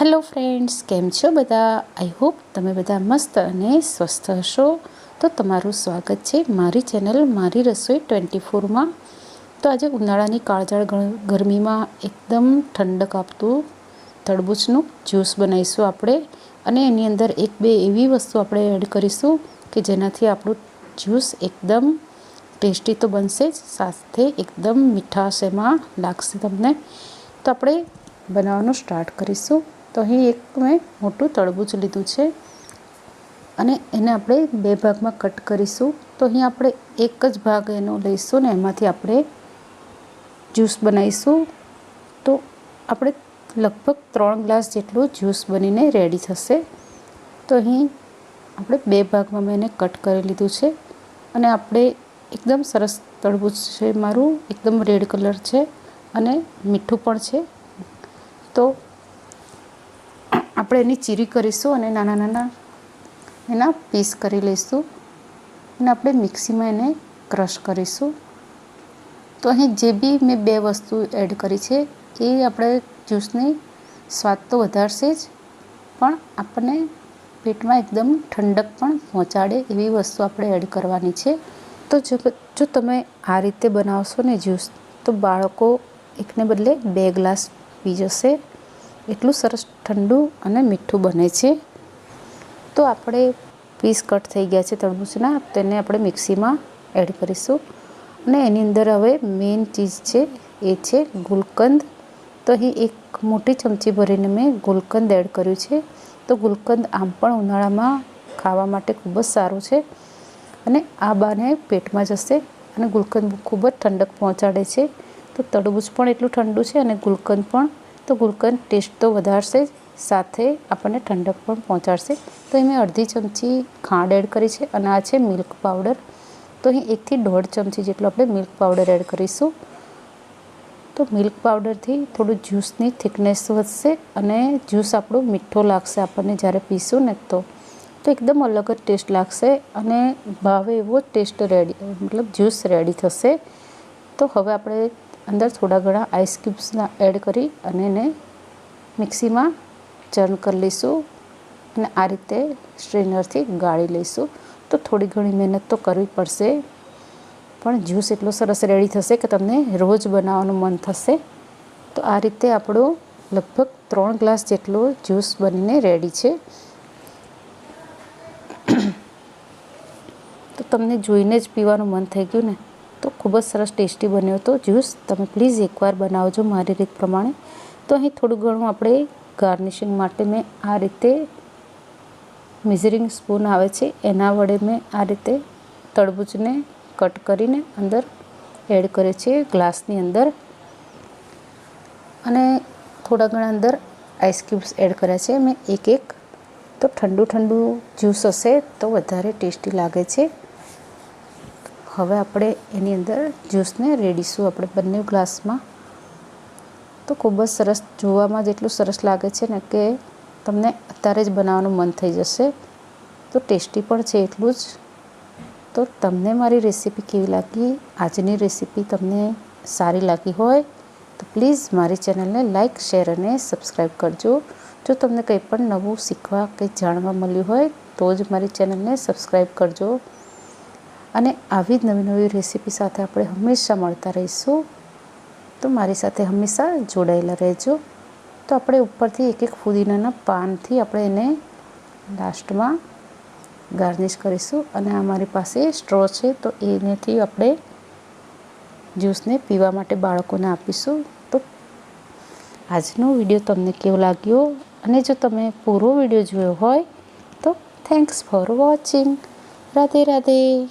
Hello friends, કેમ છો બધા? આઈ હોપ તમે બધા મસ્ત અને સ્વસ્થ હશો. તો તમારું સ્વાગત છે મારી ચેનલ મારી રસોઈ ટ્વેન્ટી ફોરમાં. તો આજે ઉનાળાની કાળજાળ ગર- ગરમીમાં એકદમ ઠંડક આપતું તરબૂચનું જ્યુસ બનાવીશું આપણે. અને એની અંદર એક બે એવી વસ્તુ આપણે એડ કરીશું કે જેનાથી આપણું જ્યુસ એકદમ ટેસ્ટી તો બનશે જ, સાથે એકદમ મીઠાશ એમાં લાગશે તમને. તો આપણે બનાવવાનું સ્ટાર્ટ કરીશું. તો અહીં એક મેં મોટું તળબૂચ લીધું છે. અને એને આપણે બે ભાગમાં કટ કરીશું. તો અહીં આપણે એક જ ભાગ એનો લઈશું ને એમાંથી આપણે જ્યુસ બનાવીશું. તો આપણે લગભગ ત્રણ ગ્લાસ જેટલું જ્યુસ બનીને રેડી થશે. તો અહીં આપણે બે ભાગમાં મેં એને કટ કરી લીધું છે. અને આપણે એકદમ સરસ તળબૂચ છે મારું. એકદમ રેડ કલર છે અને મીઠું પણ છે. તો આપણે એની ચીરી કરીશું અને નાના નાના એના પીસ કરી લઈશું. અને આપણે મિક્સીમાં એને ક્રશ કરીશું. તો અહીં જે બી મેં બે વસ્તુ એડ કરી છે, એ આપણે જ્યુસની સ્વાદ તો વધારશે જ, પણ આપણને પેટમાં એકદમ ઠંડક પણ પહોંચાડે એવી વસ્તુ આપણે એડ કરવાની છે. તો જો તમે આ રીતે બનાવશો ને જ્યુસ તો બાળકો એકને બદલે બે ગ્લાસ પી જશે. એટલું સરસ ઠંડુ અને મીઠું બને છે. તો આપણે પીસ કટ થઈ ગયા છે તરબૂચના, તેને આપણે મિક્સીમાં એડ કરીશું. અને એની અંદર હવે મેઇન ચીજ છે, એ છે ગુલકંદ. તો અહીં એક મોટી ચમચી ભરીને મેં ગુલકંદ એડ કર્યું છે. તો ગુલકંદ આમ પણ ઉનાળામાં ખાવા માટે ખૂબ જ સારું છે. અને આ બાને પેટમાં જશે અને ગુલકંદ ખૂબ જ ઠંડક પહોંચાડે છે. તો તરબૂચ પણ એટલું ઠંડુ છે અને ગુલકંદ પણ તો ગુલકંદ ટેસ્ટ તો વધારશે જ. સાથે આપણને ઠંડક પણ પહોંચાડશે. તો એ મેં અડધી ચમચી ખાંડ એડ કરી છે અને આ છે મિલ્ક પાવડર. તો અહીં એકથી દોઢ ચમચી જેટલો આપણે મિલ્ક પાવડર એડ કરીશું. તો મિલ્ક પાવડરથી થોડું જ્યુસની થિકનેસ વધશે અને જ્યુસ આપણું મીઠો લાગશે આપણને જ્યારે પીશું ને તો. તો એકદમ અલગ જ ટેસ્ટ લાગશે અને ભાવે એવો ટેસ્ટ રેડી, મતલબ જ્યુસ રેડી થશે. તો હવે આપણે અંદર થોડા ઘણા આઈસ ક્યુબ્સના એડ કરી અને એને મિક્સીમાં ચર્ન કરી લઈશું અને આ રીતે સ્ટ્રેનરથી ગાળી લઈશું. તો થોડી ઘણી મહેનત તો કરવી પડશે. પણ જ્યુસ એટલો સરસ રેડી થશે કે તમને રોજ બનાવવાનું મન થશે. તો આ રીતે આપણો લગભગ ત્રણ ગ્લાસ જેટલો જ્યુસ બનીને રેડી છે. તો તમને જોઈને જ પીવાનું મન થઈ ગયું ને? તો ખૂબ જ સરસ ટેસ્ટી બન્યો હતો. જ્યુસ તમે પ્લીઝ એકવાર બનાવજો મારી રીત પ્રમાણે. તો અહીં થોડું ઘણું આપણે ગાર્નિશિંગ માટે મેં આ રીતે મિઝરિંગ સ્પૂન આવે છે. એના વડે મેં આ રીતે તરબૂચને કટ કરીને અંદર એડ કરે છે ગ્લાસની અંદર. અને થોડા ઘણા અંદર આઈસ ક્યુબ્સ એડ કર્યા છે. મેં એક એક તો ઠંડુ ઠંડુ જ્યુસ હશે તો વધારે ટેસ્ટી લાગે છે. હવે આપણે એની અંદર જ્યુસને રેડીશું આપણે બંને ગ્લાસમાં. તો ખૂબ જ સરસ, જોવામાં જેટલું સરસ લાગે છે ને કે તમને અત્યારે જ બનાવવાનું મન થઈ જશે. તો ટેસ્ટી પણ છે એટલું જ. તો તમને મારી રેસીપી કેવી લાગી? આજની રેસીપી તમને સારી લાગી હોય તો પ્લીઝ મારી ચેનલને લાઇક શેર અને સબસ્ક્રાઈબ કરજો. જો તમને કંઈ પણ નવું શીખવા કે જાણવા મળ્યું હોય તો જ મારી ચેનલને સબસ્ક્રાઈબ કરજો. અને આવી જ નવી નવી રેસીપી સાથે આપણે હંમેશા મળતા રહીશું. તો મારી સાથે હંમેશા જોડાયેલા રહેજો. તો આપણે ઉપરથી એક એક ફુદીનાના પાનથી આપણે એને લાસ્ટમાં ગાર્નિશ કરીશું. અને આ મારી પાસે સ્ટ્રો છે, તો એનેથી આપણે જ્યુસને પીવા માટે બાળકોને આપીશું. તો આજનો વીડિયો તમને કેવો લાગ્યો? અને જો તમે પૂરો વીડિયો જોયો હોય, તો thanks for watching Radhe Radhe.